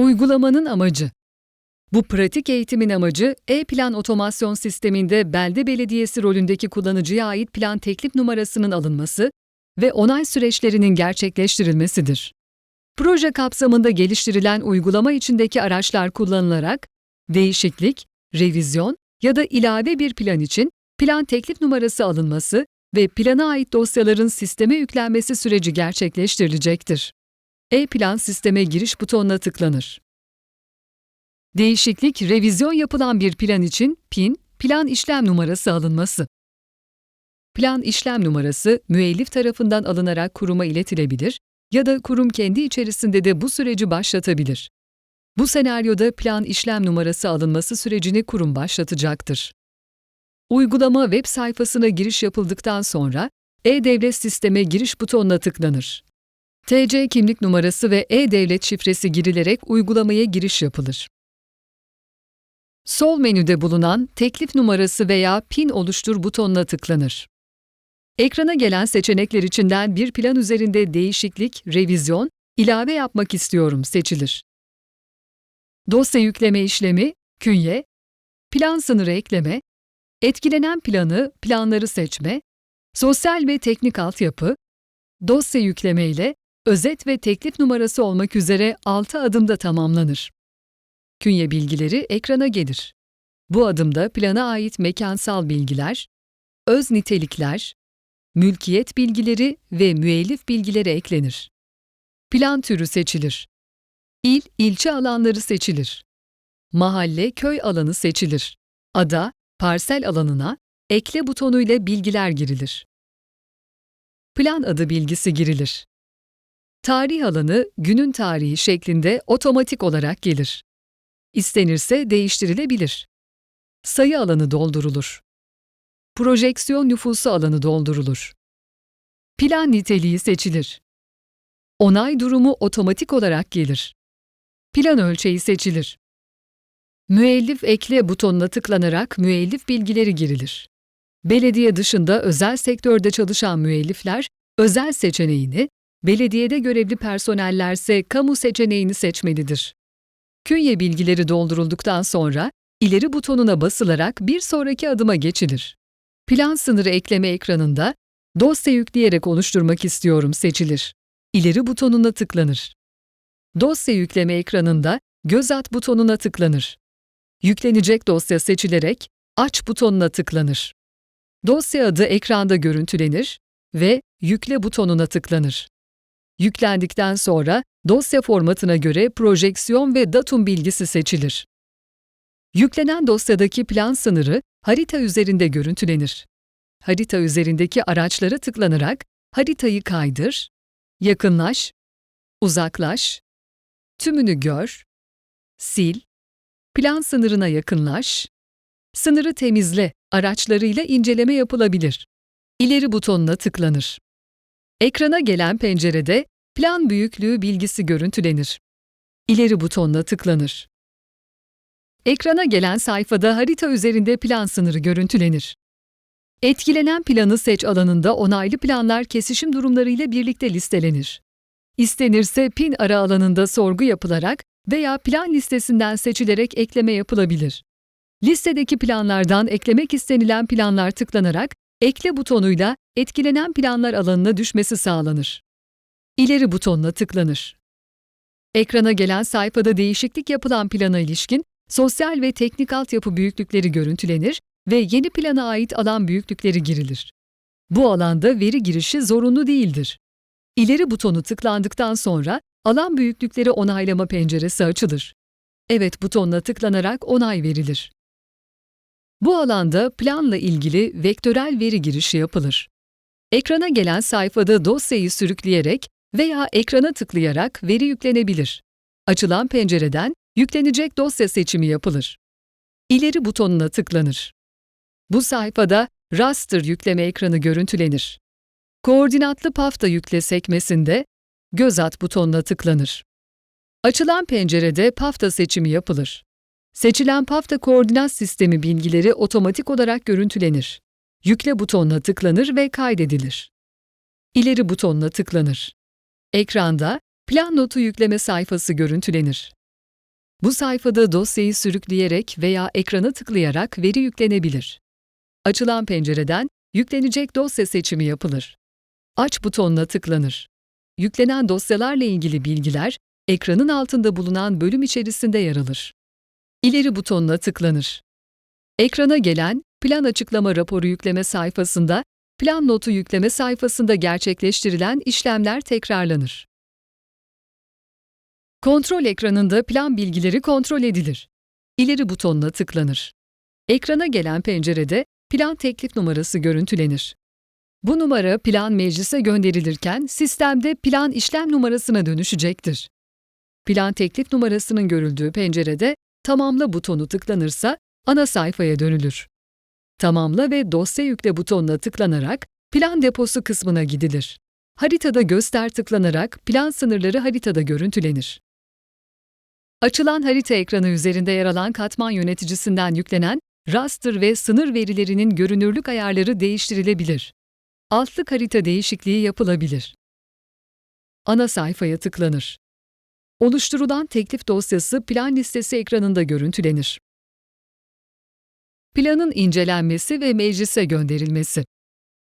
Uygulamanın amacı Bu pratik eğitimin amacı, e-plan otomasyon sisteminde belde belediyesi rolündeki kullanıcıya ait plan teklif numarasının alınması ve onay süreçlerinin gerçekleştirilmesidir. Proje kapsamında geliştirilen uygulama içindeki araçlar kullanılarak, değişiklik, revizyon ya da ilave bir plan için plan teklif numarası alınması ve plana ait dosyaların sisteme yüklenmesi süreci gerçekleştirilecektir. E-plan sisteme giriş butonuna tıklanır. Değişiklik, revizyon yapılan bir plan için PIN, plan işlem numarası alınması. Plan işlem numarası müellif tarafından alınarak kuruma iletilebilir ya da kurum kendi içerisinde de bu süreci başlatabilir. Bu senaryoda plan işlem numarası alınması sürecini kurum başlatacaktır. Uygulama web sayfasına giriş yapıldıktan sonra e-Devlet sisteme giriş butonuna tıklanır. TC kimlik numarası ve e-Devlet şifresi girilerek uygulamaya giriş yapılır. Sol menüde bulunan teklif numarası veya PIN oluştur butonuna tıklanır. Ekrana gelen seçenekler içinden bir plan üzerinde değişiklik, revizyon, ilave yapmak istiyorum seçilir. Dosya yükleme işlemi, künye, plan sınırı ekleme, etkilenen planı, planları seçme, sosyal ve teknik altyapı, dosya yükleme ile özet ve teklif numarası olmak üzere 6 adımda tamamlanır. Künye bilgileri ekrana gelir. Bu adımda plana ait mekansal bilgiler, öz nitelikler, mülkiyet bilgileri ve müellif bilgileri eklenir. Plan türü seçilir. İl, ilçe alanları seçilir. Mahalle, köy alanı seçilir. Ada, parsel alanına ekle butonuyla bilgiler girilir. Plan adı bilgisi girilir. Tarih alanı günün tarihi şeklinde otomatik olarak gelir. İstenirse değiştirilebilir. Sayı alanı doldurulur. Projeksiyon nüfusu alanı doldurulur. Plan niteliği seçilir. Onay durumu otomatik olarak gelir. Plan ölçeği seçilir. Müellif ekle butonuna tıklanarak müellif bilgileri girilir. Belediye dışında özel sektörde çalışan müellifler özel seçeneğini, belediyede görevli personellerse kamu seçeneğini seçmelidir. Künye bilgileri doldurulduktan sonra ileri butonuna basılarak bir sonraki adıma geçilir. Plan sınırı ekleme ekranında dosya yükleyerek oluşturmak istiyorum seçilir. İleri butonuna tıklanır. Dosya yükleme ekranında göz at butonuna tıklanır. Yüklenecek dosya seçilerek aç butonuna tıklanır. Dosya adı ekranda görüntülenir ve yükle butonuna tıklanır. Yüklendikten sonra dosya formatına göre projeksiyon ve datum bilgisi seçilir. Yüklenen dosyadaki plan sınırı harita üzerinde görüntülenir. Harita üzerindeki araçlara tıklanarak haritayı kaydır, yakınlaş, uzaklaş, tümünü gör, sil, plan sınırına yakınlaş, sınırı temizle araçlarıyla inceleme yapılabilir. İleri butonuna tıklanır. Ekrana gelen pencerede plan büyüklüğü bilgisi görüntülenir. İleri butonuna tıklanır. Ekrana gelen sayfada harita üzerinde plan sınırı görüntülenir. Etkilenen planı seç alanında onaylı planlar kesişim durumlarıyla birlikte listelenir. İstenirse pin ara alanında sorgu yapılarak veya plan listesinden seçilerek ekleme yapılabilir. Listedeki planlardan eklemek istenilen planlar tıklanarak ekle butonuyla etkilenen planlar alanına düşmesi sağlanır. İleri butonuna tıklanır. Ekrana gelen sayfada değişiklik yapılan plana ilişkin sosyal ve teknik altyapı büyüklükleri görüntülenir ve yeni plana ait alan büyüklükleri girilir. Bu alanda veri girişi zorunlu değildir. İleri butonu tıklandıktan sonra alan büyüklükleri onaylama penceresi açılır. Evet butonuna tıklanarak onay verilir. Bu alanda planla ilgili vektörel veri girişi yapılır. Ekrana gelen sayfada dosyayı sürükleyerek veya ekrana tıklayarak veri yüklenebilir. Açılan pencereden yüklenecek dosya seçimi yapılır. İleri butonuna tıklanır. Bu sayfada raster yükleme ekranı görüntülenir. Koordinatlı pafta yükle sekmesinde göz at butonuna tıklanır. Açılan pencerede pafta seçimi yapılır. Seçilen pafta koordinat sistemi bilgileri otomatik olarak görüntülenir. Yükle butonuna tıklanır ve kaydedilir. İleri butonuna tıklanır. Ekranda plan notu yükleme sayfası görüntülenir. Bu sayfada dosyayı sürükleyerek veya ekrana tıklayarak veri yüklenebilir. Açılan pencereden yüklenecek dosya seçimi yapılır. Aç butonuna tıklanır. Yüklenen dosyalarla ilgili bilgiler ekranın altında bulunan bölüm içerisinde yer alır. İleri butonuna tıklanır. Ekrana gelen plan açıklama raporu yükleme sayfasında, plan notu yükleme sayfasında gerçekleştirilen işlemler tekrarlanır. Kontrol ekranında plan bilgileri kontrol edilir. İleri butonuna tıklanır. Ekrana gelen pencerede plan teklif numarası görüntülenir. Bu numara plan meclise gönderilirken sistemde plan işlem numarasına dönüşecektir. Plan teklif numarasının görüldüğü pencerede Tamamla butonu tıklanırsa ana sayfaya dönülür. Tamamla ve dosya yükle butonuna tıklanarak plan deposu kısmına gidilir. Haritada göster tıklanarak plan sınırları haritada görüntülenir. Açılan harita ekranı üzerinde yer alan katman yöneticisinden yüklenen raster ve sınır verilerinin görünürlük ayarları değiştirilebilir. Altlık harita değişikliği yapılabilir. Ana sayfaya tıklanır. Oluşturulan teklif dosyası plan listesi ekranında görüntülenir. Planın incelenmesi ve meclise gönderilmesi.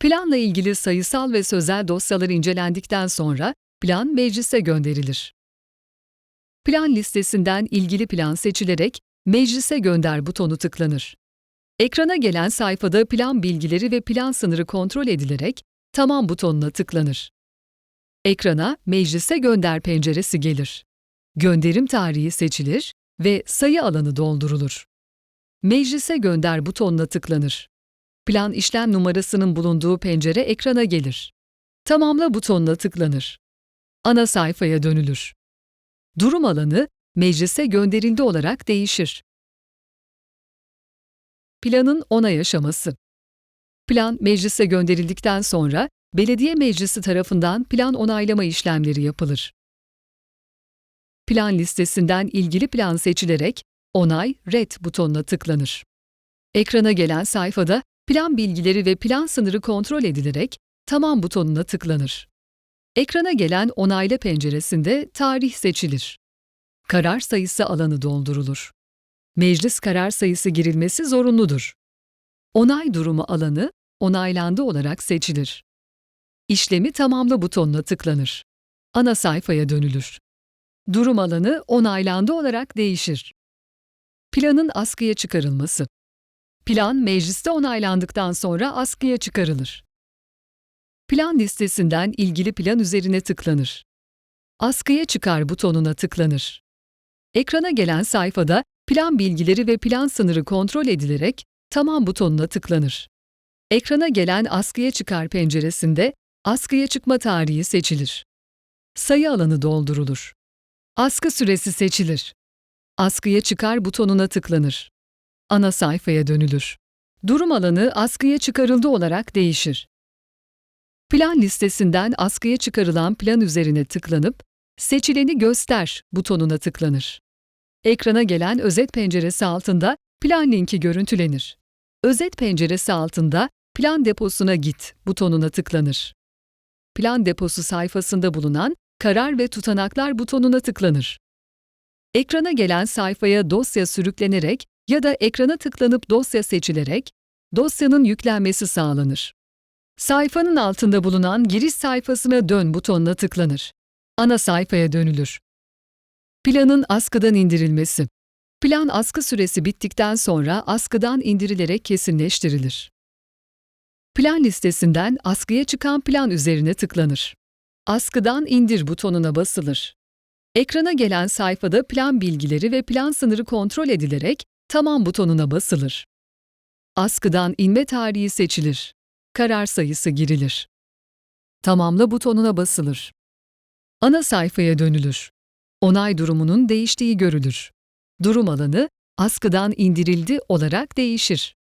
Planla ilgili sayısal ve sözel dosyalar incelendikten sonra plan meclise gönderilir. Plan listesinden ilgili plan seçilerek Meclise gönder butonu tıklanır. Ekrana gelen sayfada plan bilgileri ve plan sınırı kontrol edilerek Tamam butonuna tıklanır. Ekrana Meclise gönder penceresi gelir gönderim tarihi seçilir ve sayı alanı doldurulur. Meclise gönder butonuna tıklanır. Plan işlem numarasının bulunduğu pencere ekrana gelir. Tamamla butonuna tıklanır. Ana sayfaya dönülür. Durum alanı meclise gönderildi olarak değişir. Planın onay aşaması. Plan meclise gönderildikten sonra belediye meclisi tarafından plan onaylama işlemleri yapılır plan listesinden ilgili plan seçilerek Onay, Red butonuna tıklanır. Ekrana gelen sayfada plan bilgileri ve plan sınırı kontrol edilerek Tamam butonuna tıklanır. Ekrana gelen Onayla penceresinde tarih seçilir. Karar sayısı alanı doldurulur. Meclis karar sayısı girilmesi zorunludur. Onay durumu alanı onaylandı olarak seçilir. İşlemi tamamla butonuna tıklanır. Ana sayfaya dönülür. Durum alanı onaylandı olarak değişir. Planın askıya çıkarılması. Plan mecliste onaylandıktan sonra askıya çıkarılır. Plan listesinden ilgili plan üzerine tıklanır. Askıya çıkar butonuna tıklanır. Ekrana gelen sayfada plan bilgileri ve plan sınırı kontrol edilerek Tamam butonuna tıklanır. Ekrana gelen askıya çıkar penceresinde askıya çıkma tarihi seçilir. Sayı alanı doldurulur. Askı süresi seçilir. Askıya çıkar butonuna tıklanır. Ana sayfaya dönülür. Durum alanı askıya çıkarıldı olarak değişir. Plan listesinden askıya çıkarılan plan üzerine tıklanıp Seçileni göster butonuna tıklanır. Ekrana gelen özet penceresi altında plan linki görüntülenir. Özet penceresi altında plan deposuna git butonuna tıklanır. Plan deposu sayfasında bulunan Karar ve tutanaklar butonuna tıklanır. Ekrana gelen sayfaya dosya sürüklenerek ya da ekrana tıklanıp dosya seçilerek dosyanın yüklenmesi sağlanır. Sayfanın altında bulunan giriş sayfasına dön butonuna tıklanır. Ana sayfaya dönülür. Planın askıdan indirilmesi. Plan askı süresi bittikten sonra askıdan indirilerek kesinleştirilir. Plan listesinden askıya çıkan plan üzerine tıklanır. Askıdan indir butonuna basılır. Ekrana gelen sayfada plan bilgileri ve plan sınırı kontrol edilerek Tamam butonuna basılır. Askıdan inme tarihi seçilir. Karar sayısı girilir. Tamamla butonuna basılır. Ana sayfaya dönülür. Onay durumunun değiştiği görülür. Durum alanı askıdan indirildi olarak değişir.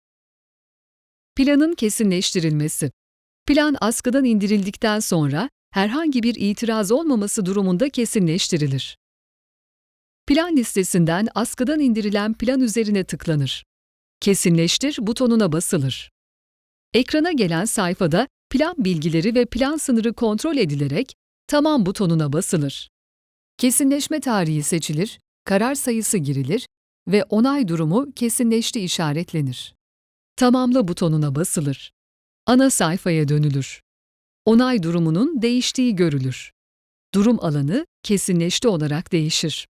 Planın kesinleştirilmesi. Plan askıdan indirildikten sonra herhangi bir itiraz olmaması durumunda kesinleştirilir. Plan listesinden askıdan indirilen plan üzerine tıklanır. Kesinleştir butonuna basılır. Ekrana gelen sayfada plan bilgileri ve plan sınırı kontrol edilerek Tamam butonuna basılır. Kesinleşme tarihi seçilir, karar sayısı girilir ve onay durumu kesinleşti işaretlenir. Tamamla butonuna basılır. Ana sayfaya dönülür. Onay durumunun değiştiği görülür. Durum alanı kesinleşti olarak değişir.